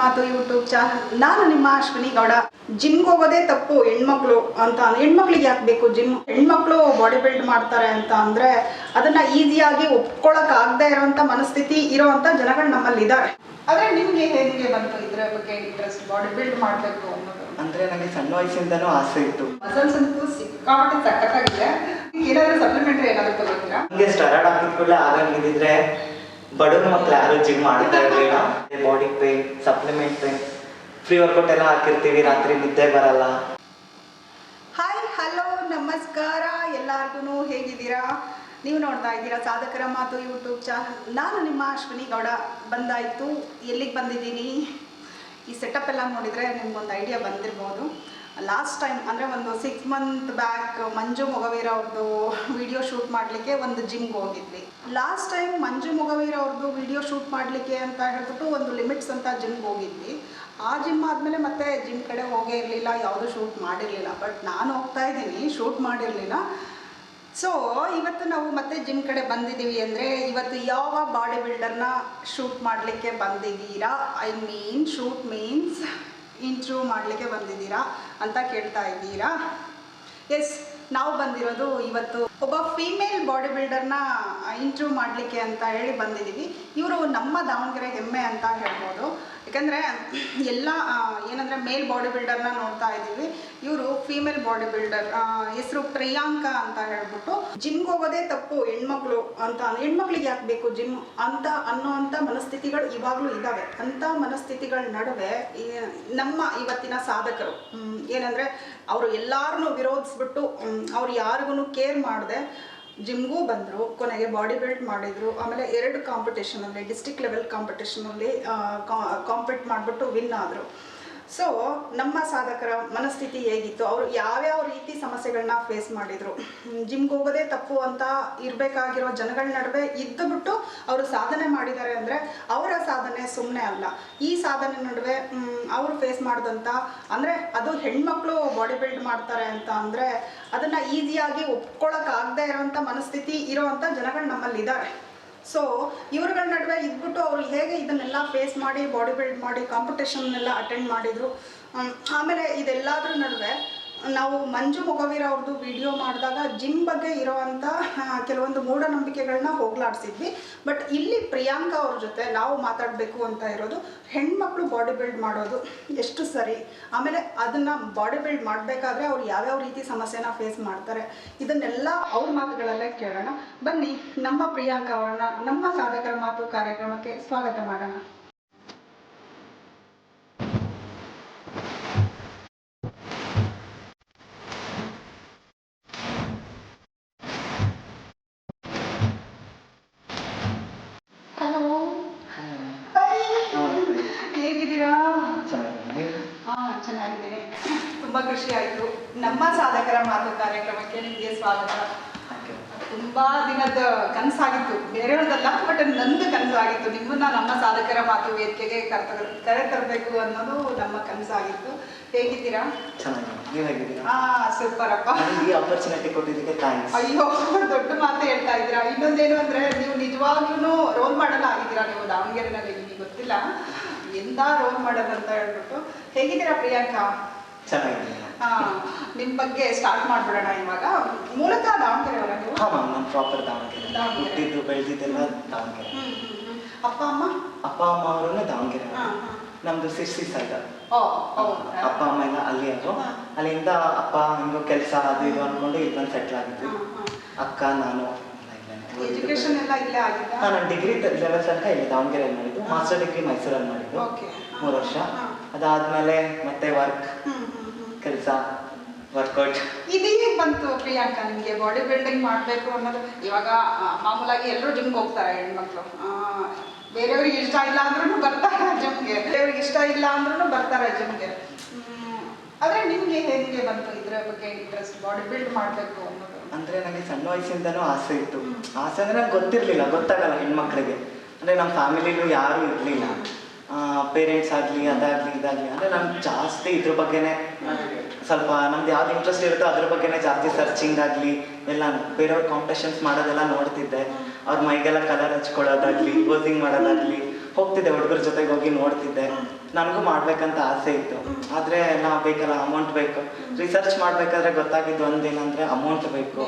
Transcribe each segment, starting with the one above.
ಮಾತು YouTube channel ನಾನು ನಿಮ್ಮ ಅಶ್ವಿನಿ ಗೌಡ. ಜಿಮ್ಗೆ ಹೋಗೋದೇ ತಪ್ಪು ಹೆಣ್ಮಕ್ಳು ಅಂತ ಹೆಣ್ಮಕ್ಳಿಗೆ ಯಾಕೆ ಬೇಕು ಜಿಮ್ ಹೆಣ್ಮಕ್ಳು ಬಾಡಿ ಬಿಲ್ಡ್ ಮಾಡ್ತಾರೆ ಅಂತ ಅಂದ್ರೆ ಅದನ್ನ ಈಸಿಯಾಗಿ ಒಪ್ಕೊಳಕ್ ಆಗದೆ ಇರುವಂತ ಮನಸ್ಥಿತಿ ಇರುವಂತ ಜನಗಳು ನಮ್ಮಲ್ಲಿ ಇದ್ದಾರೆ ಆದ್ರೆ ನಿಮ್ಗೆ ಹೇಗೆ ಬಂತು ಇದ್ರ ಬಗ್ಗೆ ಇಂಟ್ರೆಸ್ಟ್ ಬಾಡಿ ಬಿಲ್ಡ್ ಮಾಡಬೇಕು ಅನ್ನೋದು? ಅಂದ್ರೆ ನನಗೆ ಸಣ್ಣ ವಯಸ್ಸಿಂದನೂ ಆಸೆ ಇತ್ತು. ಮಸಲ್ಸ್ ಅಂತೂ ಸಿಕ್ಕಾಪಟ್ಟೆ ಸಖತ್ತಾಗಿದೆ. ಏನಾದರೂ ಸಪ್ಲಿಮೆಂಟ್ರಿ ಏನಾದರೂ ತಗೋತೀರಾ? ಹಂಗೆ ಸ್ಟಾರ್ಟ್ ಹಾಕಿದ ಕೂಡಲೇ ಆಗಂಗಿದ್ರೆ ಬಡವ್ರ ಮಕ್ಳು ಯಾರು ಜಿಮ್ ಮಾಡ್ತಾ ಇರಲಿಲ್ಲ. Body pain supplement pain free workout ಎಲ್ಲ ಹಾಕಿರ್ತೀವಿ, ರಾತ್ರಿ ನಿದ್ದೆ ಬರಲ್ಲ. ಹಾಯ್ ಹಲೋ ನಮಸ್ಕಾರ. ಎಲ್ಲರಿಗೂ ಹೇಗಿದ್ದೀರಾ? ನೀವು ನೋಡ್ತಾ ಇದ್ದೀರಾ ಸಾಧಕರ ಮಾತು ಯೂಟ್ಯೂಬ್ ಚಾನಲ್ ನಾನು ನಿಮ್ಮ ಅಶ್ವಿನಿ ಗೌಡ. ಬಂದಾಯಿತು ಎಲ್ಲಿಗೆ ಬಂದಿದ್ದೀನಿ? ಈ ಸೆಟಪ್ ಎಲ್ಲ ನೋಡಿದರೆ ನಿಮ್ಗೊಂದು ಐಡಿಯಾ ಬಂದಿರ್ಬೋದು. ಲಾಸ್ಟ್ ಟೈಮ್ ಅಂದರೆ ಒಂದು six month back Manju Mogaveera ಅವ್ರದ್ದು ವಿಡಿಯೋ ಶೂಟ್ ಮಾಡಲಿಕ್ಕೆ ಒಂದು ಜಿಮ್ಗೆ ಹೋಗಿದ್ವಿ. ಲಾಸ್ಟ್ ಟೈಮ್ ಮಂಜು ಮೊಗವೀರ ಅವ್ರದ್ದು ವಿಡಿಯೋ ಶೂಟ್ ಮಾಡಲಿಕ್ಕೆ ಅಂತ ಹೇಳ್ಬಿಟ್ಟು ಒಂದು ಲಿಮಿಟ್ಸ್ ಅಂತ ಜಿಮ್ಗೆ ಹೋಗಿದ್ವಿ. ಆ ಜಿಮ್ ಆದಮೇಲೆ ಮತ್ತೆ ಜಿಮ್ ಕಡೆ ಹೋಗೇ ಇರಲಿಲ್ಲ, ಯಾವುದೂ ಶೂಟ್ ಮಾಡಿರಲಿಲ್ಲ. ಬಟ್ ನಾನು ಹೋಗ್ತಾ ಇದ್ದೀನಿ ಶೂಟ್ ಮಾಡಿರಲಿಲ್ಲ. ಸೊ ಇವತ್ತು ನಾವು ಮತ್ತೆ ಜಿಮ್ ಕಡೆ ಬಂದಿದ್ದೀವಿ ಅಂದರೆ ಇವತ್ತು ಯಾವ ಬಾಡಿ ಬಿಲ್ಡರ್ನ ಶೂಟ್ ಮಾಡಲಿಕ್ಕೆ ಬಂದಿದ್ದೀರಾ? I mean shoot means interview ಮಾಡಲಿಕ್ಕೆ ಬಂದಿದ್ದೀರಾ ಅಂತ ಕೇಳ್ತಾ ಇದ್ದೀರಾ? ಎಸ್ ನಾವು ಬಂದಿರೋದು ಇವತ್ತು ಒಬ್ಬ ಫೀಮೇಲ್ ಬಾಡಿ ಬಿಲ್ಡರ್ನ ಇಂಟ್ರೂವ್ ಮಾಡಲಿಕ್ಕೆ ಅಂತ ಹೇಳಿ ಬಂದಿದ್ದೀವಿ. ಇವರು ನಮ್ಮ ದಾವಣಗೆರೆ ಹೆಮ್ಮೆ ಅಂತ ಹೇಳ್ಬೋದು. ಯಾಕಂದರೆ ಎಲ್ಲ ಏನಂದರೆ ಮೇಲ್ ಬಾಡಿ ಬಿಲ್ಡರ್ನ ನೋಡ್ತಾ ಇದ್ದೀವಿ. ಇವರು ಫೀಮೇಲ್ ಬಾಡಿ ಬಿಲ್ಡರ್ ಹೆಸರು ಪ್ರಿಯಾಂಕಾ ಅಂತ ಹೇಳ್ಬಿಟ್ಟು ಜಿಮ್ಗೆ ಹೋಗೋದೇ ತಪ್ಪು, ಹೆಣ್ಮಕ್ಳು ಅಂತ ಹೆಣ್ಮಕ್ಳಿಗೆ ಯಾಕೆ ಬೇಕು ಜಿಮ್ ಅಂತ ಅನ್ನೋವಂಥ ಮನಸ್ಥಿತಿಗಳು ಇವಾಗಲೂ ಇದ್ದಾವೆ ಅಂಥ ಮನಸ್ಥಿತಿಗಳ ನಡುವೆ ನಮ್ಮ ಇವತ್ತಿನ ಸಾಧಕರು ಏನಂದ್ರೆ ಅವರು ಎಲ್ಲಾರನ್ನೂ ವಿರೋಧಿಸ್ಬಿಟ್ಟು ಅವ್ರು ಯಾರಿಗೂ ಕೇರ್ ಮಾಡದೆ ಜಿಮ್ಗೂ ಬಂದರು, ಕೊನೆಗೆ ಬಾಡಿ ಬಿಲ್ಡ್ ಮಾಡಿದರು. ಆಮೇಲೆ ಎರಡು ಕಾಂಪಿಟೇಷನಲ್ಲಿ ಡಿಸ್ಟಿಕ್ ಲೆವೆಲ್ ಕಾಂಪಿಟೇಷನಲ್ಲಿ ಕಾಂಪಿಟ್ ಮಾಡಿಬಿಟ್ಟು ವಿನ್ ಆದರು. ಸೊ ನಮ್ಮ ಸಾಧಕರ ಮನಸ್ಥಿತಿ ಹೇಗಿತ್ತು? ಅವರು ಯಾವ್ಯಾವ ಸಮಸ್ಯೆಗಳನ್ನ ಫೇಸ್ ಮಾಡಿದರು. ಜಿಮ್ಗೆ ಹೋಗೋದೇ ತಪ್ಪು ಅಂತ ಇರಬೇಕಾಗಿರೋ ಜನಗಳ ನಡುವೆ ಇದ್ದು ಬಿಟ್ಟು ಅವರು ಸಾಧನೆ ಮಾಡಿದ್ದಾರೆ ಅಂದರೆ ಅವರ ಸಾಧನೆ ಸುಮ್ಮನೆ ಅಲ್ಲ. ಈ ಸಾಧನೆ ನಡುವೆ ಅವರು ಫೇಸ್ ಮಾಡಿದಂಥ ಅಂದರೆ ಅದು ಹೆಣ್ಮಕ್ಳು ಬಾಡಿ ಬಿಲ್ಡ್ ಮಾಡ್ತಾರೆ ಅಂತ ಅಂದರೆ ಅದನ್ನು ಈಸಿಯಾಗಿ ಒಪ್ಕೊಳ್ಳೋಕ್ಕಾಗದೇ ಇರೋವಂಥ ಮನಸ್ಥಿತಿ ಇರೋವಂಥ ಜನಗಳು ನಮ್ಮಲ್ಲಿ ಇದ್ದಾರೆ. ಸೊ ಇವ್ರುಗಳ ನಡುವೆ ಇದ್ಬಿಟ್ಟು ಅವರು ಹೇಗೆ ಇದನ್ನೆಲ್ಲ ಫೇಸ್ ಮಾಡಿ ಬಾಡಿ ಬಿಲ್ಡ್ ಮಾಡಿ ಕಾಂಪಿಟೇಷನ್ನೆಲ್ಲ ಅಟೆಂಡ್ ಮಾಡಿದರು. ಆಮೇಲೆ ಇದೆಲ್ಲದರ ನಡುವೆ ನಾವು ಮಂಜು ಮೊಗವೀರ ಅವ್ರದ್ದು ವಿಡಿಯೋ ಮಾಡಿದಾಗ ಜಿಮ್ ಬಗ್ಗೆ ಇರೋವಂಥ ಕೆಲವೊಂದು ಮೂಢನಂಬಿಕೆಗಳನ್ನ ಹೋಗ್ಲಾಡಿಸಿದ್ವಿ. ಬಟ್ ಇಲ್ಲಿ ಪ್ರಿಯಾಂಕಾ ಅವ್ರ ಜೊತೆ ನಾವು ಮಾತಾಡಬೇಕು ಅಂತ ಇರೋದು ಹೆಣ್ಮಕ್ಳು ಬಾಡಿ ಬಿಲ್ಡ್ ಮಾಡೋದು ಎಷ್ಟು ಸರಿ. ಆಮೇಲೆ ಅದನ್ನು ಬಾಡಿ ಬಿಲ್ಡ್ ಮಾಡಬೇಕಾದ್ರೆ ಅವ್ರು ಯಾವ್ಯಾವ ರೀತಿ ಸಮಸ್ಯೆನ ಫೇಸ್ ಮಾಡ್ತಾರೆ. ಇದನ್ನೆಲ್ಲ ಅವ್ರ ಮಾತುಗಳಲ್ಲೇ ಕೇಳೋಣ. ಬನ್ನಿ, ನಮ್ಮ ಪ್ರಿಯಾಂಕಾ ಅವ್ರನ್ನ, ನಮ್ಮ ಸಾಧಕರ ಮಾತು ಕಾರ್ಯಕ್ರಮಕ್ಕೆ ಸ್ವಾಗತ ಮಾಡೋಣ. ಚೆನ್ನಾಗಿದ್ದೀನಿ ತುಂಬ ಖುಷಿ ಆಯಿತು. ನಮ್ಮ ಸಾಧಕರ ಮಾತು ಕಾರ್ಯಕ್ರಮಕ್ಕೆ ನಿಮಗೆ ಸ್ವಾಗತ. ತುಂಬ ದಿನದ ಕನಸಾಗಿತ್ತು. ಬೇರೆಯವ್ರದ್ದಲ್ಲ ಬಟ್ ನಂದು ಕನಸಾಗಿತ್ತು. ನಿಮ್ಮನ್ನ ನಮ್ಮ ಸಾಧಕರ ಮಾತು ವೇದಿಕೆಗೆ ಕರ್ತ ಕರೆ ತರಬೇಕು ಅನ್ನೋದು ನಮ್ಮ ಕನಸಾಗಿತ್ತು. ಹೇಗಿದ್ದೀರಾ? ಹಾ ಈ ಆಪರ್ಚುನಿಟಿ ಕೊಟ್ಟಿದ್ದಕ್ಕೆ ಥ್ಯಾಂಕ್ಸ್ ಅಯ್ಯೋ ದೊಡ್ಡ ಮಾತು ಹೇಳ್ತಾ ಇದ್ದೀರಾ? ಇನ್ನೊಂದೇನು ಅಂದ್ರೆ ನೀವು ನಿಜವಾಗ್ಲೂ ರೋಲ್ ಮಾಡಲ್ ಆಗಿದ್ದೀರಾ ನೀವು ದಾವಣಗೆರೆನಲ್ಲಿ ನಿಮಗೆ ಗೊತ್ತಿಲ್ಲ. ಎಂತ ರೋಲ್ ಮಾಡಲ್ ಅಂತ ಹೇಳ್ಬಿಟ್ಟು ಹೇಗಿದ್ದೀರಾ ಪ್ರಿಯಾಂಕಾ ನಿಮ್ ಬಗ್ಗೆ ಸ್ಟಾರ್ಟ್ ಮಾಡ್ಬಿಡೋಣ ಇವಾಗ ಮೂಲತಃ ದಾವಣಗೆರೆಯವರ ನೀವು ಹಾಂ ಮ್ಯಾಮ್ ನಾನು ಪ್ರಾಪರ್ ದಾವಣಗೆರೆ ದಾವಣಗೆರೆ. ಹುಟ್ಟಿದ್ದು ಬೆಳೆದಿದ್ದೆಲ್ಲ ದಾವಣಗೆರೆ. ಅಪ್ಪ ಅಮ್ಮ ಅಪ್ಪ ಅಮ್ಮ ಅವರನ್ನು ದಾವಣಗೆರೆ. ನಮ್ದು ಸಿರ್ಸಿ ಸೈಡ್? ಅಪ್ಪ ಅಮ್ಮ ಎಲ್ಲ ಅಲ್ಲಿ ಅವರು ಹಾ. ಅಲ್ಲಿಂದ ಅಪ್ಪ ಹಿಂಗೋ ಕೆಲಸ ಅದು ಇದು ಅನ್ಕೊಂಡು ಇಲ್ಲಿ ಬಂದು ಸೆಟ್ಲ್ ಆಗಿದ್ವಿ. ಅಕ್ಕ ನಾನು. ಎಜುಕೇಶನ್ ಎಲ್ಲ ಇಲ್ಲೇ ಆಗಿದ್ದ ನಾನು ಡಿಗ್ರಿ ಲೆವೆಲ್ ತನಕ ಇಲ್ಲಿ ದಾವಣಗೆರೆಯಲ್ಲಿ ಮಾಡಿದ್ದು. ಮಾಸ್ಟರ್ ಡಿಗ್ರಿ ಮೈಸೂರಲ್ಲಿ ಮಾಡಿದ್ದು. ಓಕೆ ಮೂರು ವರ್ಷ. ಅದಾದ್ಮೇಲೆ ಮತ್ತೆ ವರ್ಕ್ ಕೆಲಸ. ವರ್ಕೌಟ್ ಇದು ಹೇಗೆ ಬಂತು ಪ್ರಿಯಾಂಕಾ ನಿಮಗೆ? ಬಾಡಿ ಬಿಲ್ಡಿಂಗ್ ಮಾಡಬೇಕು ಅನ್ನೋದು ಇವಾಗ ಮಾಮೂಲಾಗಿ ಎಲ್ಲರೂ ಜಿಮ್ಗೆ ಹೋಗ್ತಾರೆ ಹೆಣ್ಮಕ್ಳು. ಬೇರೆಯವ್ರಿಗೆ ಇಷ್ಟ ಇಲ್ಲ ಅಂದ್ರೂ ಬರ್ತಾರೆ ಜಿಮ್ಗೆ ಬೇರೆಯವ್ರಿಗೆ ಇಷ್ಟ ಇಲ್ಲ ಅಂದ್ರೂ ಬರ್ತಾರೆ ಜಿಮ್ಗೆ ಆದರೆ ನಿಮಗೆ ಹೇಗೆ ಬಂತು? ಇದ್ರ ಬಗ್ಗೆ ಇಂಟ್ರೆಸ್ಟ್ ಬಾಡಿ ಬಿಲ್ಡ್ ಮಾಡಬೇಕು ಅನ್ನೋದು. ಅಂದ್ರೆ ನನಗೆ ಸಣ್ಣ ವಯಸ್ಸಿಂದನೂ ಆಸೆ ಇತ್ತು. ಆಸೆ ಅಂದ್ರೆ ನಂಗೆ ಗೊತ್ತಿರ್ಲಿಲ್ಲ ಗೊತ್ತಾಗಲ್ಲ ಹೆಣ್ಮಕ್ಳಿಗೆ. ಅಂದ್ರೆ ನಮ್ಮ ಫ್ಯಾಮಿಲಿಲೂ ಯಾರೂ ಇರಲಿಲ್ಲ. ಪೇರೆಂಟ್ಸ್ ಆಗಲಿ ಅದಾಗಲಿ ಇದಾಗಲಿ. ಅಂದರೆ ನಾನು ಜಾಸ್ತಿ ಇದ್ರ ಬಗ್ಗೆನೇ ಸ್ವಲ್ಪ ನಮ್ದು ಯಾವ್ದು ಇಂಟ್ರೆಸ್ಟ್ ಇರುತ್ತೋ ಅದ್ರ ಬಗ್ಗೆನೇ ಜಾಸ್ತಿ ಸರ್ಚಿಂಗ್ ಆಗಲಿ ಎಲ್ಲ ಬೇರೆಯವ್ರ ಕಾಂಪಿಟೇಷನ್ಸ್ ಮಾಡೋದೆಲ್ಲ ನೋಡ್ತಿದ್ದೆ. ಅವ್ರ ಮೈಗೆಲ್ಲ ಕಲರ್ ಹಚ್ಕೊಳ್ಳೋದಾಗ್ಲಿ ಪೋಸಿಂಗ್ ಮಾಡೋದಾಗ್ಲಿ. ಹೋಗ್ತಿದ್ದೆ, ಹುಡುಗರ ಜೊತೆಗೆ ಹೋಗಿ ನೋಡ್ತಿದ್ದೆ. ನನಗೂ ಮಾಡ್ಬೇಕಂತ ಆಸೆ ಇತ್ತು. ಆದರೆ ನಾ ಬೇಕಲ್ಲ ಅಮೌಂಟ್ ಬೇಕು. ರಿಸರ್ಚ್ ಮಾಡ್ಬೇಕಾದ್ರೆ ಗೊತ್ತಾಗಿದ್ದು ಒಂದೇನಂದ್ರೆ ಅಮೌಂಟ್ ಬೇಕು.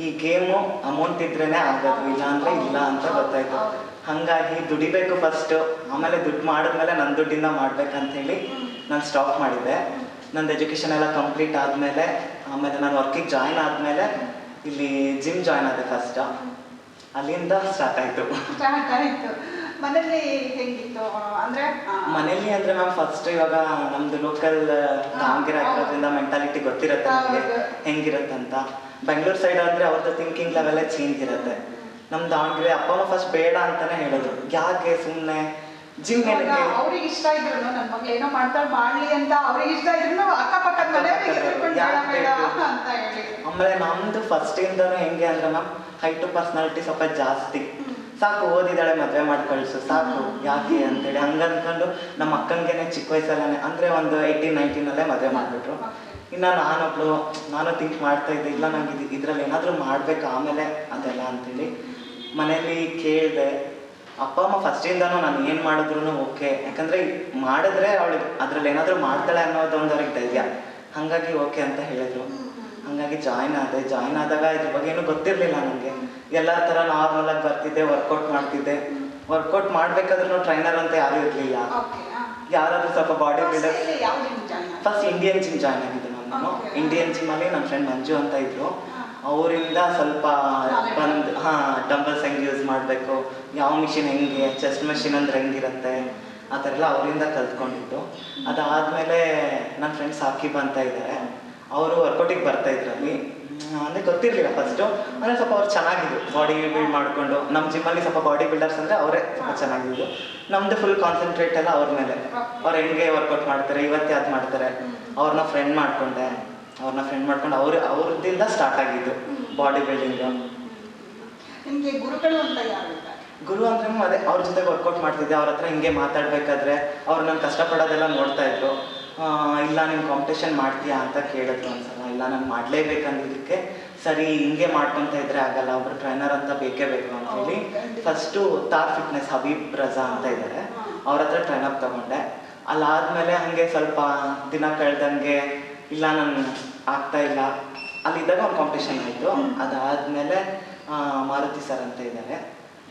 ಈ ಗೇಮು ಅಮೌಂಟ್ ಇದ್ರೇನೆ ಆಗೋದು ಇಲ್ಲ ಅಂದ್ರೆ ಇಲ್ಲ ಅಂತ ಗೊತ್ತಾಯ್ತು. ಹಾಗಾಗಿ ದುಡಿಬೇಕು ಫಸ್ಟ್ ಆಮೇಲೆ ದುಡ್ಡು ಮಾಡಿದ್ಮೇಲೆ ನನ್ನ ದುಡ್ಡಿಂದ ಮಾಡ್ಬೇಕಂತ ಹೇಳಿ ನಾನು ಸ್ಟಾಪ್ ಮಾಡಿದ್ದೆ. ನಂದು ಎಜುಕೇಶನ್ ಎಲ್ಲ ಕಂಪ್ಲೀಟ್ ಆದಮೇಲೆ, ಆಮೇಲೆ ನಾನು ವರ್ಕಿಗೆ ಜಾಯ್ನ್ ಆದ್ಮೇಲೆ ಇಲ್ಲಿ ಜಿಮ್ ಜಾಯ್ನ್ ಆದೆ ಫಸ್ಟ್ ಅಲ್ಲಿಂದ ಸ್ಟಾರ್ಟ್ ಆಯಿತು. ಸ್ಟಾರ್ಟ್ ಆಯ್ತು. ಮನೇಲಿ ಹೆಂಗಿತ್ತು? ಅಂದ್ರೆ ಮನೇಲಿ ಅಂದ್ರೆ ಮ್ಯಾಮ್ ಫಸ್ಟ್ ಇವಾಗ ನಮ್ದು ಲೋಕಲ್ ದಾವಣಗೆರೆ ಆಗಿರೋದ್ರಿಂದ ಮೆಂಟಾಲಿಟಿ ಗೊತ್ತಿರತ್ತೆ ನಮಗೆ. ಹೆಂಗಿರತ್ತಂತ. ಬೆಂಗಳೂರು ಸೈಡ್ ಅಂದ್ರೆ ಅವ್ರದ್ದು ಥಿಂಕಿಂಗ್ ಲೆವೆಲ್ಲೇ ಚೇಂಜ್ ಇರುತ್ತೆ. ನಮ್ ದಾವಣಗೆರೆ ಅಪ್ಪ ಅಮ್ಮ ಫಸ್ಟ್ ಬೇಡ ಅಂತಾನೆ ಹೇಳೋದು. ಯಾಕೆ ಸುಮ್ಮನೆ ಜಿಮ್ ಅವ್ರಿಗೆ ಇಷ್ಟ ಇದ್ರು ನನ್ನ ಮಗಳು ಏನೋ ಮಾಡ್ತಾಳೆ ಮಾಡ್ಲಿ ಅಂತ ಅವ್ರಿಗೆ ಇಷ್ಟ ಇದ್ರು ಅಕ್ಕಪಕ್ಕದ ಮನೆಯವ್ರಿಗೆ? ಅಂತ ಹೇಳಿ. ಆಮೇಲೆ ನಮ್ದು ಫಸ್ಟ್ ಇಂದನೂ ಹೆಂಗೆ ಅಂದ್ರೆ ಮ್ಯಾಮ್ ಹೈಟು ಪರ್ಸನಾಲಿಟಿ ಸ್ವಲ್ಪ ಜಾಸ್ತಿ. ಸಾಕು, ಓದಿದಾಳೆ, ಮದುವೆ ಮಾಡಿ ಕಳಿಸು ಸಾಕು, ಯಾಕೆ ಅಂತೇಳಿ ಹಂಗ ಅನ್ಕೊಂಡು ನಮ್ಮ ಅಕ್ಕಂಗೆನೆ ಚಿಕ್ಕ ವಯಸ್ಸಲ್ಲೇ ಅಂದ್ರೆ ಒಂದು ಏಯ್ಟೀನ್ ನೈನ್ಟೀನಲ್ಲೇ ಮದುವೆ ಮಾಡಿಬಿಟ್ರು. ಇನ್ನು ನಾನೊಬ್ಳು, ನಾನು ಥಿಂಕ್ ಮಾಡ್ತಾ ಇದ್ದೆ, ಇಲ್ಲ ನಂಗೆ ಇದು, ಇದ್ರಲ್ಲಿ ಏನಾದರೂ ಮಾಡ್ಬೇಕು ಆಮೇಲೆ ಅದೆಲ್ಲ ಅಂತೇಳಿ ಮನೆಯಲ್ಲಿ ಕೇಳಿದೆ, ಅಪ್ಪ, ಅಮ್ಮ ಫಸ್ಟಿಂದನೂ ನಾನು ಏನು ಮಾಡಿದ್ರು ಓಕೆ, ಯಾಕಂದ್ರೆ ಮಾಡಿದ್ರೆ ಅವಳಿಗೆ ಅದ್ರಲ್ಲಿ ಏನಾದರೂ ಮಾಡ್ತಾಳೆ ಅನ್ನೋದೊಂದು ಅವ್ರಿಗೆ ಧೈರ್ಯ. ಹಾಗಾಗಿ ಓಕೆ ಅಂತ ಹೇಳಿದ್ರು. ಹಾಗಾಗಿ ಜಾಯ್ನ್ ಆದೆ ಜಾಯ್ನ್ ಆದಾಗ ಇದ್ರ ಬಗ್ಗೆ ಏನು ಗೊತ್ತಿರಲಿಲ್ಲ ನನಗೆ ಎಲ್ಲ ಥರ ನಾರ್ಮಲ್ ಆಗಿ ಬರ್ತಿದ್ದೆ ವರ್ಕೌಟ್ ಮಾಡ್ತಿದ್ದೆ. ವರ್ಕೌಟ್ ಮಾಡ್ಬೇಕಾದ್ರೂ ಟ್ರೈನರ್ ಅಂತ ಯಾರೂ ಇರಲಿಲ್ಲ. ಯಾರಾದ್ರೂ ಸ್ವಲ್ಪ body builder first Indian gym join ಆಗಿದ್ದೆ ನಾನು. ಇಂಡಿಯನ್ ಜಿಮ್ ಅಲ್ಲಿ ನನ್ನ ಫ್ರೆಂಡ್ ಮಂಜು ಅಂತ ಇದ್ರು. ಅವರಿಂದ ಸ್ವಲ್ಪ ಬಂದ್ ಹಾ ಡಂಬಲ್ಸ್ ಹೆಂಗೆ ಯೂಸ್ ಮಾಡಬೇಕು ಯಾವ ಮಿಷಿನ್ ಹೆಂಗೆ ಚೆಸ್ಟ್ ಮೆಷಿನ್ ಅಂದ್ರೆ ಹೆಂಗಿರುತ್ತೆ ಆ ಥರ ಎಲ್ಲ ಅವರಿಂದ ಕಲ್ತ್ಕೊಂಡಿದ್ದು. ಅದಾದಮೇಲೆ ನನ್ನ ಫ್ರೆಂಡ್ಸ್ ಸಾಕಿಬ್ ಅಂತ ಇದ್ದಾರೆ ಅವರು ವರ್ಕೌಟಿಗೆ ಬರ್ತಾ ಇದ್ರಲ್ಲಿ ಅಂದರೆ ಗೊತ್ತಿರಲಿಲ್ಲ ಫಸ್ಟು ಅಂದರೆ ಸ್ವಲ್ಪ ಅವ್ರು ಚೆನ್ನಾಗಿದ್ರು ಬಾಡಿ ಬಿಲ್ಡ್ ಮಾಡಿಕೊಂಡು. ನಮ್ಮ ಜಿಮ್ಮಲ್ಲಿ ಸ್ವಲ್ಪ ಬಾಡಿ ಬಿಲ್ಡರ್ಸ್ ಅಂದರೆ ಅವರೇ ತುಂಬ ಚೆನ್ನಾಗಿದ್ರು. ನಮ್ಮದು ಫುಲ್ ಕಾನ್ಸಂಟ್ರೇಟ್ ಎಲ್ಲ ಅವ್ರ ಮೇಲೆ. ಅವ್ರು ಹೆಂಗೆ ವರ್ಕೌಟ್ ಮಾಡ್ತಾರೆ ಇವತ್ತು ಅದು ಮಾಡ್ತಾರೆ. ಅವ್ರನ್ನ ಫ್ರೆಂಡ್ ಮಾಡ್ಕೊಂಡೆ. ಅವ್ರನ್ನ ಫ್ರೆಂಡ್ ಮಾಡ್ಕೊಂಡು ಅವ್ರ ಅವ್ರದ್ದಿಂದ ಸ್ಟಾರ್ಟ್ ಆಗಿದ್ದು ಬಾಡಿ ಬಿಲ್ಡಿಂಗು ನಿಮಗೆ ಗುರುಗಳು ಅಂತ ಯಾರು ಗುರು ಅಂದ್ರೆ ಅದೇ ಅವ್ರ ಜೊತೆ ವರ್ಕೌಟ್ ಮಾಡ್ತಿದ್ದೆ ಅವ್ರ ಹತ್ರ ಹಿಂಗೆ ಮಾತಾಡ್ಬೇಕಾದ್ರೆ ಅವ್ರು ನಾನು ಕಷ್ಟಪಡೋದೆಲ್ಲ ನೋಡ್ತಾ ಇದ್ರು. ಇಲ್ಲ ನೀನು ಕಾಂಪಿಟೇಷನ್ ಮಾಡ್ತೀಯಾ ಅಂತ ಕೇಳಿದ್ರು ಒಂದ್ಸಲ. ಇಲ್ಲ ನಾನು ಮಾಡಲೇಬೇಕಂದಿದ್ದಕ್ಕೆ ಸರಿ ಹಿಂಗೆ ಮಾಡ್ಕೊತಾ ಇದ್ರೆ ಆಗಲ್ಲ ಒಬ್ರು ಟ್ರೈನರ್ ಅಂತ ಬೇಕೇ ಬೇಕು ಅಂತ ಹೇಳಿ ಫಸ್ಟು ತಾರ್ ಫಿಟ್ನೆಸ್ ಹಬೀಬ್ ರಜಾ ಅಂತ ಇದ್ದಾರೆ ಅವ್ರ ಹತ್ರ ಟ್ರೈನಪ್ ತಗೊಂಡೆ. ಅಲ್ಲಾದ್ಮೇಲೆ ಹಂಗೆ ಸ್ವಲ್ಪ ದಿನ ಕಳೆದಂಗೆ ಇಲ್ಲ ನಾನು ಆಗ್ತಾ ಇಲ್ಲ. ಅಲ್ಲಿದ್ದಾಗ ಒಂದು ಕಾಂಪಿಟೇಷನ್ ಆಯಿತು. ಅದಾದಮೇಲೆ ಮಾರುತಿ ಸರ್ ಅಂತ ಇದ್ದಾರೆ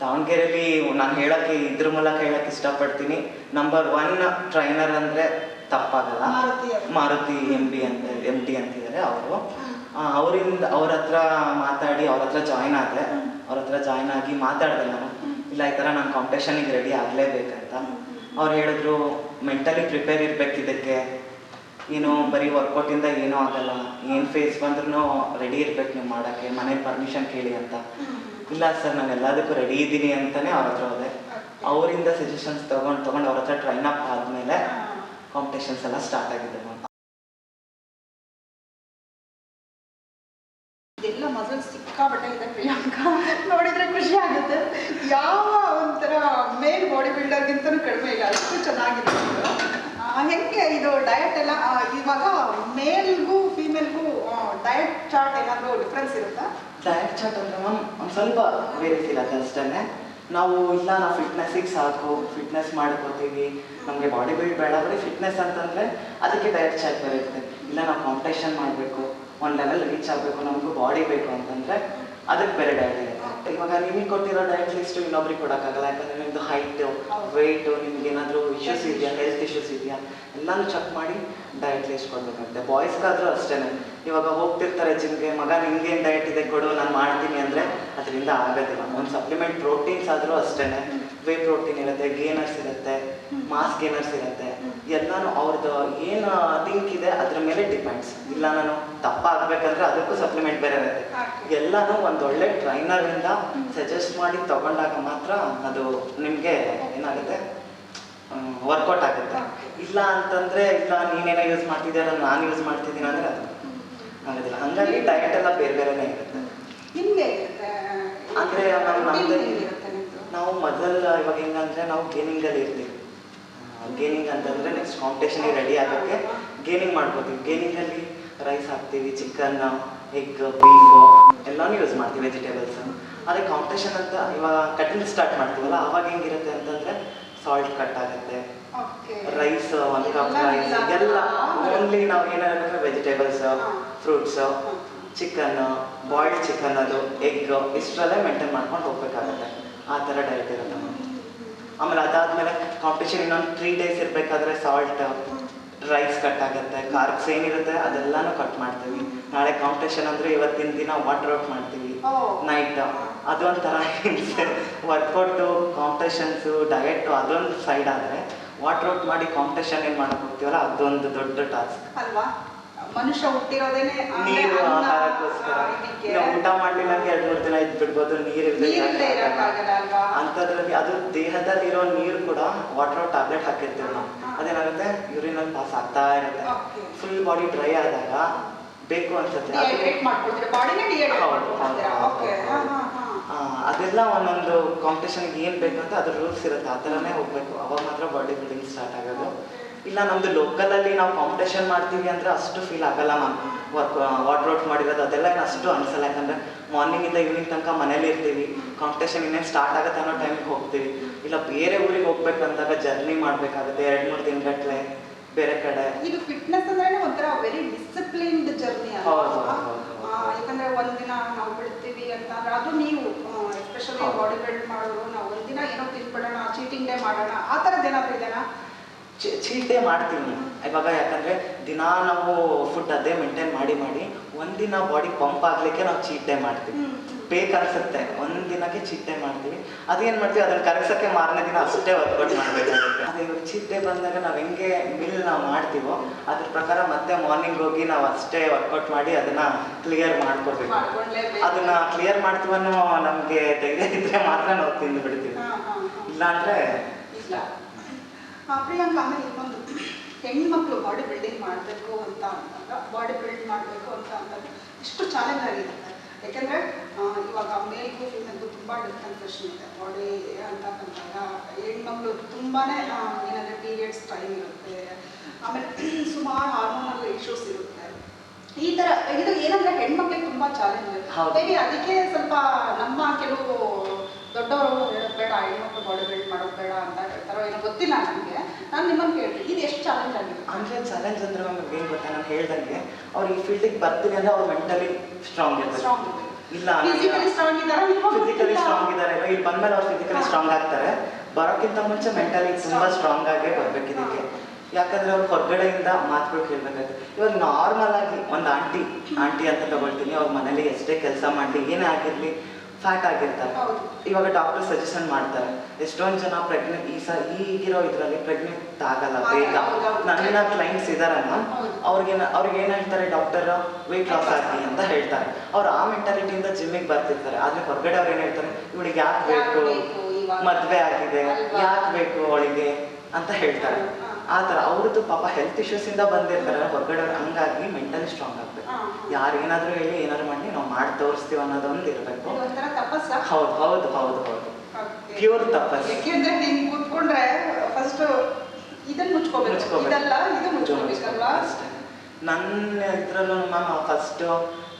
ದಾವಣಗೆರೆಯಲ್ಲಿ ನಾನು ಹೇಳೋಕ್ಕೆ ಇದ್ರ ಮೂಲಕ ಹೇಳಕ್ಕೆ ಇಷ್ಟಪಡ್ತೀನಿ. ನಂಬರ್ ಒನ್ ಟ್ರೈನರ್ ಅಂದರೆ ತಪ್ಪಾಗಲ್ಲ. ಮಾರುತಿ ಎಂ ಬಿ ಅಂತ ಎಂ ಟಿ ಅಂತಿದ್ದಾರೆ ಅವರು. ಅವರಿಂದ ಅವ್ರ ಹತ್ರ ಮಾತಾಡಿ ಅವ್ರ ಹತ್ರ ಜಾಯ್ನ್ ಆದೆ. ಅವ್ರ ಹತ್ರ ಜಾಯ್ನ್ ಆಗಿ ಮಾತಾಡಿದೆ ನಾನು. ಇಲ್ಲ ಈ ಥರ ನಾನು ಕಾಂಪಿಟೇಷನಿಗೆ ರೆಡಿ ಆಗಲೇಬೇಕಂತ. ಅವ್ರು ಹೇಳಿದ್ರು ಮೆಂಟಲಿ ಪ್ರಿಪೇರ್ ಇರಬೇಕು ಇದಕ್ಕೆ ಏನು ಬರೀ ವರ್ಕೌಟಿಂದ ಏನೂ ಆಗಲ್ಲ. ಏನು ಫೇಸ್ ಬಂದ್ರೂ ರೆಡಿ ಇರ್ಬೇಕು ನೀವು ಮಾಡೋಕ್ಕೆ. ಮನೆ ಪರ್ಮಿಷನ್ ಕೇಳಿ ಅಂತ. ಇಲ್ಲ ಸರ್ ನಾನು ಎಲ್ಲದಕ್ಕೂ ರೆಡಿ ಇದ್ದೀನಿ ಅಂತಲೇ ಅವ್ರ ಹತ್ರ ಹೋದೆ. ಅವರಿಂದ ಸಜೆಷನ್ಸ್ ತೊಗೊಂಡು ತೊಗೊಂಡು ಅವ್ರ ಹತ್ರ ಟ್ರೈನ್ ಅಪ್ ಆದಮೇಲೆ ಕಾಂಪಿಟೇಷನ್ಸ್ ಎಲ್ಲ ಸ್ಟಾರ್ಟ್ ಆಗಿದೆ ಎಲ್ಲ ಇದೆಲ್ಲ ಮಸಲ್ ಸಿಕ್ಕಾಪಟ್ಟೆ ಇದೆ ಪ್ರಿಯಾಂಕಾ. ನೋಡಿದ್ರೆ ಖುಷಿ ಆಗುತ್ತೆ. ಯಾವ ಒಂಥರ ಮೇಲ್ ಬಾಡಿ ಬಿಲ್ಡರ್ಗಿಂತನೂ ಕಡಿಮೆ ಇಲ್ಲ. ಅಷ್ಟು ಚೆನ್ನಾಗಿದೆ ಹೆಂಗೆ ಇದು ಡಯಟ್ ಎಲ್ಲ ಇವಾಗ ಮೇಲ್ಗೂ ಫೀಮೇಲ್ಗೂ ಡಯಟ್ ಚಾರ್ಟ್ ಏನಾದರೂ ಡಿಫ್ರೆನ್ಸ್ ಇರುತ್ತಾ? ಡಯಟ್ ಚಾರ್ಟ್ ಅಂದ್ರೆ ಮ್ಯಾಮ್ ಒಂದು ಸ್ವಲ್ಪ ವೇರಿಯಸ್ ಇರುತ್ತೆ ಅಷ್ಟೇ ನಾವು ಇಲ್ಲ, ನಾವು ಫಿಟ್ನೆಸ್ಸಿಗೆ ಸಾಕು ಫಿಟ್ನೆಸ್ ಮಾಡ್ಕೋತೀವಿ. ನಮಗೆ ಬಾಡಿ ಬಿಲ್ಡ್ ಬೇಡ, ಬರೀ ಫಿಟ್ನೆಸ್ ಅಂತಂದರೆ ಅದಕ್ಕೆ ಡಯಟ್ ಚಾರ್ಟ್ ಬರುತ್ತೆ. ಇಲ್ಲ, ನಾವು ಕಾಂಪಿಟೇಷನ್ ಮಾಡಬೇಕು, ಒಂದು ಲೆವೆಲ್ ರೀಚ್ ಆಗಬೇಕು, ನಮಗೂ ಬಾಡಿ ಬೇಕು ಅಂತಂದರೆ ಅದಕ್ಕೆ ಬೇರೆ ಡಯಟ್ ಇರುತ್ತೆ ಇವಾಗ ನಿಮಗೆ ಕೊಟ್ಟಿರೋ ಡಯಟ್ ಲಿಸ್ಟ್ ಇನ್ನೊಬ್ರಿಗೆ ಕೊಡೋಕ್ಕಾಗಲ್ಲ. ಯಾಕಂದರೆ ನಿಮ್ಮದು ಹೈಟು ವೆಯ್ಟು ನಿಮ್ಗೆ ಏನಾದರೂ ಇಶ್ಯೂಸ್ ಇದೆಯಾ ಹೆಲ್ತ್ ಇಶ್ಯೂಸ್ ಇದೆಯಾ ಎಲ್ಲನೂ ಚೆಕ್ ಮಾಡಿ ಡಯಟ್ ಲಿಸ್ಟ್ ಕೊಡಬೇಕಾಗುತ್ತೆ. ಬಾಯ್ಸ್ಗಾದರೂ ಅಷ್ಟೇ ಇವಾಗ ಹೋಗ್ತಿರ್ತಾರೆ ಜಿಮ್ಗೆ ಮಗ ನಿಮ್ಗೇನು ಡಯಟ್ ಇದೆ ಕೊಡು ನಾನು ಮಾಡ್ತೀನಿ ಅಂದರೆ ಅದರಿಂದ ಆಗೋದಿಲ್ಲ. ಒಂದು ಸಪ್ಲಿಮೆಂಟ್ ಪ್ರೋಟೀನ್ಸ್ ಆದರೂ ಅಷ್ಟೇ ವೇ ಪ್ರೋಟೀನ್ ಇರುತ್ತೆ ಗೇನರ್ಸ್ ಇರುತ್ತೆ. ಮಾಸ್ ಗೇನರ್ಸ್ ಇರುತ್ತೆ. ಎಲ್ಲಾನು ಅವ್ರದ್ದು ಏನು ಥಿಂಕ್ ಇದೆ ಅದ್ರ ಮೇಲೆ ಡಿಪೆಂಡ್ಸ್ ಇಲ್ಲ ನಾನು ದಪ್ಪ ಆಗ್ಬೇಕಂದ್ರೆ ಅದಕ್ಕೂ ಸಪ್ಲಿಮೆಂಟ್ ಬೇರೆ ಇರುತ್ತೆ. ಎಲ್ಲಾನು ಒಂದು ಒಳ್ಳೆ ಟ್ರೈನರಿಂದ ಸಜೆಸ್ಟ್ ಮಾಡಿ ತಗೊಂಡಾಗ ಮಾತ್ರ ಅದು ನಿಮಗೆ ಏನಾಗುತ್ತೆ ವರ್ಕೌಟ್ ಆಗುತ್ತೆ. ಇಲ್ಲ ಅಂತಂದ್ರೆ ಇಲ್ಲ ನೀನೇನೋ ಯೂಸ್ ಮಾಡ್ತಿದ್ದೀರ ನಾನು ಯೂಸ್ ಮಾಡ್ತಿದ್ದೀನಿ ಅಂದ್ರೆ ಅದು ಆಗೋದಿಲ್ಲ. ಹಾಗಾಗಿ ಡಯಟ್ ಎಲ್ಲ ಬೇರೆ ಬೇರೆನೇ ಇರುತ್ತೆ. ಅಂದ್ರೆ ನಾವು ಮೊದಲು ಇವಾಗ ಹೆಂಗಂದ್ರೆ ನಾವು ಗೇನಿಂಗಲ್ಲಿ ಇರ್ತೀವಿ. ಗೇನಿಂಗ್ ಅಂತಂದರೆ ನೆಕ್ಸ್ಟ್ ಕಾಂಪಿಟೇಷನ್ಗೆ ರೆಡಿ ಆಗೋಕ್ಕೆ ಗೇನಿಂಗ್ ಮಾಡ್ಕೋತೀವಿ. ಗೇನಿಂಗಲ್ಲಿ ರೈಸ್ ಹಾಕ್ತೀವಿ ಚಿಕನ್ ಎಗ್ ಬೀಫು ಎಲ್ಲನೂ ಯೂಸ್ ಮಾಡ್ತೀವಿ ವೆಜಿಟೇಬಲ್ಸ್ ಅದೇ ಕಾಂಪಿಟೇಷನ್ ಅಂತ ಇವಾಗ ಕಟಿಂಗ್ ಸ್ಟಾರ್ಟ್ ಮಾಡ್ತೀವಲ್ಲ ಆವಾಗ ಹೆಂಗಿರುತ್ತೆ ಅಂತಂದರೆ ಸಾಲ್ಟ್ ಕಟ್ ಆಗುತ್ತೆ. ರೈಸ್ ಒಂದು ಕಪ್ ರೈಸ್. ಎಲ್ಲ ಓನ್ಲಿ ನಾವು ಏನಾಗುತ್ತೆ vegetables. Fruits chicken boiled chicken ಅದು ಎಗ್ ಇಷ್ಟರಲ್ಲೇ ಮೇಂಟೈನ್ ಮಾಡ್ಕೊಂಡು ಹೋಗ್ಬೇಕಾಗುತ್ತೆ. ಆ ಥರ ಡೈರೆಕ್ಟ್ ಇರುತ್ತೆ ನಮ್ಗೆ. ಆಮೇಲೆ ಅದಾದ್ಮೇಲೆ ಕಾಂಪಿಟೇಷನ್ ಇನ್ನೊಂದು ತ್ರೀ ಡೇಸ್ ಇರಬೇಕಾದ್ರೆ ಸಾಲ್ಟ್ ರೈಸ್ ಕಟ್ ಆಗುತ್ತೆ ಕಾರ್ಬ್ಸ್ ಏನಿರುತ್ತೆ ಅದೆಲ್ಲಾನು ಕಟ್ ಮಾಡ್ತೀವಿ. ನಾಳೆ ಕಾಂಪಿಟೇಷನ್ ಅಂದರೆ ಇವತ್ತಿನ ದಿನ ವಾಟರ್ ಔಟ್ ಮಾಡ್ತೀವಿ. ನೈಟ್ ಅದೊಂಥರ ಹಿಂಸೆ. ವರ್ಕೌಟು ಕಾಂಪಿಟೇಷನ್ಸು ಡಯೆಟು ಅದೊಂದು ಸೈಡ್ ಆದರೆ ವಾಟರ್ ಔಟ್ ಮಾಡಿ ಕಾಂಪಿಟೇಷನ್ ಏನು ಮಾಡಕ್ಕೆ ಹೋಗ್ತೀವಲ್ಲ ಅದೊಂದು ದೊಡ್ಡ ಟಾಸ್ಕ್ ಅಲ್ವಾ? ಮನುಷ್ಯ ಹುಟ್ಟಿರೋದೇನೆ ನೀರು ಆಹಾರಕ್ಕೋಸ್ಕರ. ಊಟ ಮಾಡ್ಲಿಲ್ಲ ಅಂದ್ರೆ ಎರಡು ಮೂರು ದಿನ ಇದ್ ಬಿಡ್ಬೋದು ನೀರು ಅಂತದ್ರಲ್ಲಿ ಅದು ದೇಹದಲ್ಲಿ ಇರೋ ನೀರು ಕೂಡ ವಾಟರ್ ಟ್ಯಾಬ್ಲೆಟ್ ಹಾಕಿರ್ತೀವಿ ನಾವು. ಅದೇನಾಗುತ್ತೆ? ಯೂರಿನಲ್ಲಿ ಪಾಸ್ ಆಗ್ತಾ ಇರುತ್ತೆ. ಫುಲ್ ಬಾಡಿ ಡ್ರೈ ಆದಾಗ ಬೇಕು ಅನ್ಸುತ್ತೆ. ಅದೆಲ್ಲ ಒಂದೊಂದು ಕಾಂಪಿಟೇಷನ್ಗೆ ಏನು ಬೇಕು ಅಂತ ಅದ್ರ ರೂಲ್ಸ್ ಇರುತ್ತೆ. ಆ ತರನೇ ಹೋಗ್ಬೇಕು. ಅವಾಗ ಮಾತ್ರ ಬಾಡಿ ಬಿಲ್ಡಿಂಗ್ ಸ್ಟಾರ್ಟ್ ಆಗೋದು. ಇಲ್ಲ ನಮ್ದು ಲೋಕಲಲ್ಲಿ ನಾವು ಕಾಂಪಿಟೇಷನ್ ಮಾಡ್ತೀವಿ ಅಂದ್ರೆ ಅಷ್ಟು ಫೀಲ್ ಆಗಲ್ಲ ಮ್ಯಾಮ್ ವರ್ಕ್ ವಾಟರ್ ಔಟ್ ಮಾಡಿರೋದು ಅದೆಲ್ಲ ಏನು ಅಷ್ಟು ಅನಿಸಲ್ಲ. ಮಾರ್ನಿಂಗ್ ಮಾರ್ನಿಂಗಿಂದ ಈವ್ನಿಂಗ್ ತನಕ ಮನೇಲಿ ಇರ್ತೀವಿ. ಕಾಂಪಿಟೇಷನ್ ಇನ್ನೇನು ಸ್ಟಾರ್ಟ್ ಆಗುತ್ತೆ ಅನ್ನೋ ಟೈಮಿಗೆ ಹೋಗ್ತೀವಿ. ಇಲ್ಲ ಬೇರೆ ಊರಿಗೆ ಹೋಗ್ಬೇಕು ಅಂದಾಗ ಜರ್ನಿ ಮಾಡಬೇಕಾಗುತ್ತೆ. ಎರಡು ಮೂರು ದಿನಗಟ್ಟಲೆ ಬೇರೆ ಕಡೆ. ಇದು ಫಿಟ್ನೆಸ್ ಅಂದ್ರೆ ಒಂಥರ ವೆರಿ ಡಿಸಿಪ್ಲಿನ್ಡ್ ಜರ್ನಿ ಹೌದು. ಯಾಕಂದ್ರೆ ಒಂದಿನ ನಾವು ಬಿಡ್ತೀವಿ ಅಂತಂದ್ರೆ ಅದು ನೀವು ಎಸ್ಪೆಷಲಿ. ಬಾಡಿ ಬಿಲ್ಡ್ ಮಾಡೋರು ನಾವು ಒಂದಿನ ಏನೋ ತಿನ್ಬಿಡೋಣ ಚೀಟಿಂಗ್ ಡೇ ಮಾಡೋಣ ಆ ಥರದ್ದು ಏನಾದ್ರೂ ಇದೆನಾ? ಚೀಟ್ ಮಾಡ್ತೀನಿ. ಇವಾಗ ಯಾಕಂದರೆ ದಿನಾ ನಾವು ಫುಡ್ ಅದೇ ಮೇಂಟೈನ್ ಮಾಡಿ ಮಾಡಿ ಒಂದಿನ ಬಾಡಿ ಪಂಪ್ ಆಗಲಿಕ್ಕೆ ನಾವು ಚೀಟೇ ಮಾಡ್ತೀವಿ. ಬೇಕನ್ಸುತ್ತೆ ಒಂದು ದಿನಕ್ಕೆ ಚೀಟೆ ಮಾಡ್ತೀವಿ. ಅದೇನು ಮಾಡ್ತೀವಿ? ಅದನ್ನ ಕರೆಸೋಕ್ಕೆ ಮಾರನೇ ದಿನ ಅಷ್ಟೇ ವರ್ಕೌಟ್ ಮಾಡಬೇಕಾಗುತ್ತೆ. ಅದೇ ಇವಾಗ ಚೀಟೆ ಬಂದಾಗ ನಾವು ಹೆಂಗೆ ಮಿಲ್ ನಾವು ಮಾಡ್ತೀವೋ ಅದ್ರ ಪ್ರಕಾರ ಮತ್ತೆ ಮಾರ್ನಿಂಗ್ ಹೋಗಿ ನಾವು ಅಷ್ಟೇ ವರ್ಕೌಟ್ ಮಾಡಿ ಅದನ್ನ ಕ್ಲಿಯರ್ ಮಾಡ್ಕೋಬೇಕು ಅದನ್ನು ಕ್ಲಿಯರ್ ಮಾಡ್ತೀವನ್ನೋ ನಮಗೆ ಧೈರ್ಯ ಇದ್ದರೆ ಮಾತ್ರ ನಾವು ತಿಂದು ಬಿಡ್ತೀವಿ. ಇಲ್ಲಾಂದ್ರೆ ಪ್ರಿಯಾಂಕಾ ಆಮೇಲೆ ಇನ್ನೊಂದು ಹೆಣ್ಮಕ್ಳು ಬಾಡಿ ಬಿಲ್ಡಿಂಗ್ ಮಾಡಬೇಕು ಅಂತ ಅಂದಾಗ ಬಾಡಿ ಬಿಲ್ಡ್ ಮಾಡಬೇಕು ಅಂತ ಅಂದಾಗ ಇಷ್ಟು ಚಾಲೆಂಜ್ ಆಗಿದೆ ಯಾಕೆಂದರೆ ಇವಾಗ ಮೇಲ್ಗೂ ಫೀಮೇಲ್ಗೂ ತುಂಬ ಡಿಫ್ರೆನ್ಸೇಷನ್ ಇದೆ. ಬಾಡಿ ಅಂತಕ್ಕಂಥಾಗ ಹೆಣ್ಮಕ್ಳು ತುಂಬಾ ಏನಂದರೆ ಪೀರಿಯಡ್ಸ್ ಟೈಮ್ ಇರುತ್ತೆ. ಆಮೇಲೆ ಸುಮಾರು ಹಾರ್ಮೋನಲ್ ಇಶ್ಯೂಸ್ ಇರುತ್ತೆ. ಈ ಥರ ಇದು ಏನಂದ್ರೆ ಹೆಣ್ಮಕ್ಳಿಗೆ ತುಂಬ ಚಾಲೆಂಜ್ ಆಗುತ್ತೆ. ಮೇಬಿ ಅದಕ್ಕೆ ಸ್ವಲ್ಪ ನಮ್ಮ ಕೆಲವು ದೊಡ್ಡವರು ಹೇಳೋದು ಬೇಡ ಹೆಣ್ಮಕ್ಳು ಬಾಡಿ ಬಿಲ್ಡ್ ಮಾಡೋದು ಬೇಡ ಅಂತ ಹೇಳ್ತಾರೋ ಏನೋ ಗೊತ್ತಿಲ್ಲ ನನಗೆ. ನಾನು ನಿಮ್ಮನ್ನು ಕೇಳ್ತೀನಿ. ಇದು ಎಷ್ಟು ಚಾಲೆಂಜ್ ಆಗಿದೆ ಅಂದರೆ ಚಾಲೆಂಜ್ ಅಂದ್ರೆ ನಮ್ಗೆ ಏನು ಗೊತ್ತಾ? ನಾನು ಹೇಳ್ದಂಗೆ ಅವ್ರು ಈ ಫೀಲ್ಡಿಗೆ ಬರ್ತೀನಿ ಅಂದರೆ ಅವ್ರು ಮೆಂಟಲಿ ಸ್ಟ್ರಾಂಗ್ ಸ್ಟ್ರಾಂಗ್ ಇಲ್ಲ ಫಿಸಿಕಲಿ ಸ್ಟ್ರಾಂಗ್ ಇದ್ದಾರೆ? ಫಿಸಿಕಲಿ ಸ್ಟ್ರಾಂಗ್ ಇದ್ದಾರೆ. ಇಲ್ಲಿ ಬಂದ್ಮೇಲೆ ಅವ್ರು ಫಿಸಿಕಲಿ ಸ್ಟ್ರಾಂಗ್ ಆಗ್ತಾರೆ. ಬರೋಕ್ಕಿಂತ ಮುಂಚೆ ಮೆಂಟಲಿ ತುಂಬ ಸ್ಟ್ರಾಂಗ್ ಆಗಿ ಬರ್ಬೇಕು ಇದಕ್ಕೆ ಯಾಕಂದ್ರೆ ಅವ್ರು ಹೊರಗಡೆಯಿಂದ ಮಾತುಗಳು ಕೇಳ್ಬೇಕಾಗುತ್ತೆ ಇವಾಗ ನಾರ್ಮಲ್ ಆಗಿ ಒಂದು ಆಂಟಿ ಆಂಟಿ ಅಂತ ತಗೊಳ್ತೀನಿ. ಅವ್ರ ಮನೇಲಿ ಎಷ್ಟೇ ಕೆಲಸ ಮಾಡಲಿ ಏನೇ ಆಗಿರ್ಲಿ ಫ್ಯಾಟ್ ಆಗಿರ್ತಾರೆ. ಇವಾಗ ಡಾಕ್ಟರ್ ಸಜೆಷನ್ ಮಾಡ್ತಾರೆ. ಎಷ್ಟೊಂದು ಜನ ಪ್ರೆಗ್ನೆಂಟ್ ಈ ಸಲ ಈಗಿರೋ ಇದರಲ್ಲಿ ಪ್ರೆಗ್ನೆಂಟ್ ಆಗಲ್ಲ ಬೇಗ. ನನ್ನ ಕ್ಲೈಂಟ್ಸ್ ಇದಾರಲ್ಲ. ಅವ್ರಿಗೆ ಅವ್ರಿಗೆ ಏನು ಹೇಳ್ತಾರೆ ಡಾಕ್ಟರ್ ವೆಯ್ಟ್ ಲಾಸ್ ಆಗಿ ಅಂತ ಹೇಳ್ತಾರೆ. ಅವ್ರು ಆ ಮೆಂಟಾಲಿಟಿಯಿಂದ ಜಿಮ್ಮಿಗೆ ಬರ್ತಿರ್ತಾರೆ. ಆದ್ರೆ ಹೊರಗಡೆ ಅವ್ರು ಏನು ಹೇಳ್ತಾರೆ? ಇವಳಿಗೆ ಯಾಕೆ ಬೇಕು? ಮದುವೆ ಆಗಿದೆ? ಯಾಕೆ ಬೇಕು ಅವಳಿಗೆ? ಅಂತ ಹೇಳ್ತಾರೆ. ಆ ಥರ ಅವ್ರದ್ದು ಪಾಪ ಹೆಲ್ತ್ ಇಶ್ಯೂಸ್ ಇಂದ ಬಂದಿರ್ತಾರೆ. ಹೊರಗಡೆ ಹಂಗಾಗಿ ಮೆಂಟಲಿ ಸ್ಟ್ರಾಂಗ್ ಆಗ್ಬೇಕು. ಯಾರೇನಾದ್ರೂ ಯಾರು ಏನಾದರೂ ಹೇಳಿ ಏನಾದ್ರು ಮಾಡಿ ನಾವು ಮಾಡಿ ತೋರಿಸ್ತೀವಿ ಅನ್ನೋದೊಂದು ಇರಬೇಕು. ಹೌದು ಹೌದು ಹೌದು ಹೌದು. ಪ್ಯೂರ್ ತಪಸ್. ಯಾಕೆಂದ್ರೆ ಕೂತ್ಕೊಂಡ್ರೆ ಫಸ್ಟ್ ಇದನ್ನ ಮುಚ್ಕೋಬೇಕು. ಇದಲ್ಲ ಇದು ಮುಚ್ಕೋಬೇಕಲ್ವಾ. ನನ್ನ ಇದ್ರಲ್ಲೂ ಮ್ಯಾಮ್ ಫಸ್ಟು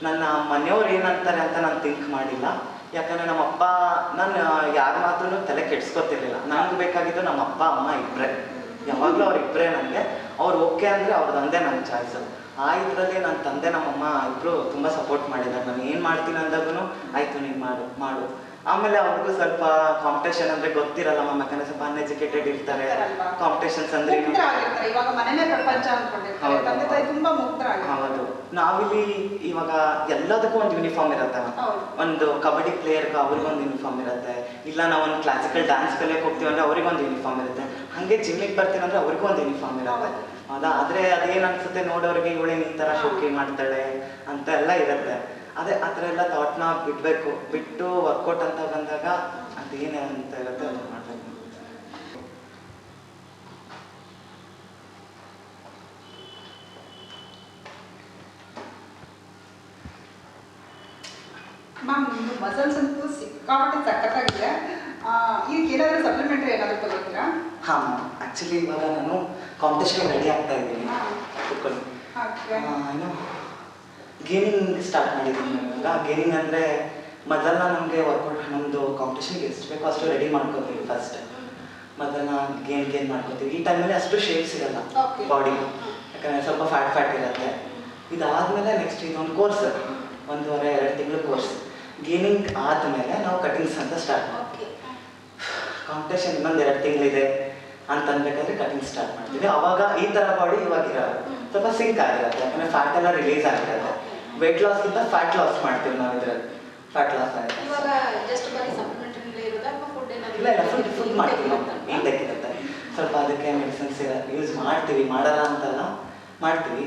ನನ್ನ ಮನೆಯವ್ರು ಏನಂತಾರೆ ಅಂತ ನಾನು ಥಿಂಕ್ ಮಾಡಿಲ್ಲ. ಯಾಕಂದ್ರೆ ನಮ್ಮ ಅಪ್ಪ ನಾನು ಯಾರ ಮಾತ್ರ ತಲೆ ಕೆಡ್ಸ್ಕೊತಿರ್ಲಿಲ್ಲ. ನನಗೆ ಬೇಕಾಗಿದ್ದು ನಮ್ಮ ಅಪ್ಪ ಅಮ್ಮ ಇಬ್ಬರೇ ಯಾವಾಗಲೂ ಅವ್ರು ಇಬ್ಬರೇ ನನಗೆ ಅವ್ರು ಓಕೆ ಅಂದರೆ ತಂದೆ ನನ್ನ ಚಾಯ್ಸು ಆ ಇದರಲ್ಲಿ ನನ್ನ ತಂದೆ ನಮ್ಮಮ್ಮ ಇಬ್ಬರು ತುಂಬ ಸಪೋರ್ಟ್ ಮಾಡಿದ್ದಾರೆ. ನಾನು ಏನು ಮಾಡ್ತೀನಿ ಅಂದಾಗೂ ಆಯಿತು ನೀನು ಮಾಡು ಮಾಡು. ಆಮೇಲೆ ಅವ್ರಿಗೂ ಸ್ವಲ್ಪ ಕಾಂಪಿಟೇಷನ್ ಅಂದರೆ ಗೊತ್ತಿರಲ್ಲ ಮ್ಯಾಮ್ ಯಾಕಂದ್ರೆ ಸ್ವಲ್ಪ ಅನ್ಎಜುಕೇಟೆಡ್ ಇರ್ತಾರೆ? ಕಾಂಪಿಟೇಷನ್ಸ್ ಅಂದರೆ ಹೌದು. ನಾವಿಲ್ಲಿ ಇವಾಗ ಎಲ್ಲದಕ್ಕೂ ಒಂದು ಯೂನಿಫಾರ್ಮ್ ಇರುತ್ತೆ. ಒಂದು ಕಬಡ್ಡಿ ಪ್ಲೇಯರ್ಗೆ ಅವ್ರಿಗೊಂದು ಯೂನಿಫಾರ್ಮ್ ಇರುತ್ತೆ. ಇಲ್ಲ ನಾವು ಒಂದು ಕ್ಲಾಸಿಕಲ್ ಡ್ಯಾನ್ಸ್ ಕಲಿಯಕ್ಕೆ ಹೋಗ್ತೀವಿ ಅಂದ್ರೆ ಅವ್ರಿಗೊಂದು ಯೂನಿಫಾರ್ಮ್ ಇರುತ್ತೆ. ಹಾಗೆ ಜಿಮ್ಮಿಗೆ ಬರ್ತೀನಿ ಅಂದ್ರೆ ಅವ್ರಿಗೂ ಒಂದು ಯೂನಿಫಾರ್ಮ್ ಇರುತ್ತೆ. ಅದ ಹೌದಾ? ಆದ್ರೆ ಅದೇನ್ ಅನ್ಸುತ್ತೆ ನೋಡೋರಿಗೆ ಇವಳೇನು ಈ ತರ ಶೋಕಿ ಮಾಡ್ತಾಳೆ ಅಂತ ಎಲ್ಲ ಇರುತ್ತೆ. ಅದೇ ಆ ಥರ ಎಲ್ಲ ಥಾಟ್ನ ಬಿಡಬೇಕು. ಬಿಟ್ಟು ವರ್ಕೌಟ್ ಅಂತ ಬಂದಾಗ ಅದೇನೇ ಅಂತ ಇರುತ್ತೆ ಅದನ್ನ ಮಾಡ್ಬೇಕು ಮ್ಯಾಮ್ ನಿಮ್ದು ಮಸಲ್ಸ್ ಅಂತೂ ಸಿಕ್ಕಾಪಟ್ಟೆ ಸಖತ್ತಾಗಿದೆ. ಇದಕ್ಕೆ ಏನಾದರೂ ಸಪ್ಲಿಮೆಂಟ್ರಿ ಏನಾದರೂ ತಗೋತೀರಾ? ಹಾ ಆ್ಯಕ್ಚುಲಿ ಇವಾಗ ನಾನು ಕಾಂಪಿಟೇಷನ್ ರೆಡಿ ಆಗ್ತಾ ಇದ್ದೀನಿ. ಕುತ್ಕೊಂಡು ಏನು ಗೇಮಿಂಗ್ ಸ್ಟಾರ್ಟ್ ಮಾಡಿದ್ದೀನಿ ಇವಾಗ ಗೇಮಿಂಗ್ ಅಂದರೆ ಮೊದಲ ನಮಗೆ ವರ್ಕೌಟ್ ನಮ್ಮದು ಕಾಂಪಿಟೇಷನ್ಗೆ ಎಷ್ಟು ಬೇಕೋ ಅಷ್ಟು ರೆಡಿ ಮಾಡ್ಕೋತೀವಿ ಫಸ್ಟ್ ಮೊದಲ ಗೇಮ್ ಗೇನ್ ಮಾಡ್ಕೋತೀವಿ? ಈ ಟೈಮಲ್ಲಿ ಅಷ್ಟು ಶೇಪ್ ಸಿಗಲ್ಲ Okay. ಬಾಡಿ ಯಾಕಂದರೆ ಸ್ವಲ್ಪ ಫ್ಯಾಟ್ ಫ್ಯಾಟ್ ಇರುತ್ತೆ. ಇದಾದಮೇಲೆ ನೆಕ್ಸ್ಟ್ ಇದೊಂದು ಕೋರ್ಸ್ ಒಂದೂವರೆ ಎರಡು ತಿಂಗಳ ಕೋರ್ಸ್ ಗೇಮಿಂಗ್ ಆದಮೇಲೆ ನಾವು ಕಟಿಂಗ್ಸ್ ಅಂತ ಸ್ಟಾರ್ಟ್ ಮಾಡ್ತೀವಿ. ಕಾಂಪಿಟೇಷನ್ ಇನ್ನೊಂದು ಎರಡು ತಿಂಗಳಿದೆ ಅಂತ ಅನ್ಬೇಕಾದ್ರೆ ಕಟಿಂಗ್ ಸ್ಟಾರ್ಟ್ ಮಾಡ್ತೀವಿ. ಅವಾಗ ಈ ಥರ ಬಾಡಿ ಇವಾಗ ಇರೋದು ಸ್ವಲ್ಪ ಸಿಂಕ್ ಆಗಿರುತ್ತೆ. ಯಾಕಂದರೆ ಫ್ಯಾಟ್ ಎಲ್ಲ ರಿಲೀಸ್ ಆಗಿರುತ್ತೆ. ವೆಯ್ಟ್ ಲಾಸ್ಗಿಂತ ಫ್ಯಾಟ್ ಲಾಸ್ ಮಾಡ್ತೀವಿ ನಾವು ಇದರಲ್ಲಿ. ಫ್ಯಾಟ್ ಲಾಸ್ ಆಗುತ್ತೆ ಫುಡ್ ಇಲ್ಲ ಇಲ್ಲ ಫುಡ್ ಫುಡ್ ಮಾಡ್ತೀವಿ ನಾವು. ಇಂಟೆಕ್ ಇರುತ್ತೆ. ಸ್ವಲ್ಪ ಅದಕ್ಕೆ ಮೆಡಿಸಿನ್ಸ್ ಯೂಸ್ ಮಾಡ್ತೀವಿ. ಮಾಡಲ್ಲ ಅಂತಲ್ಲ ಮಾಡ್ತೀವಿ.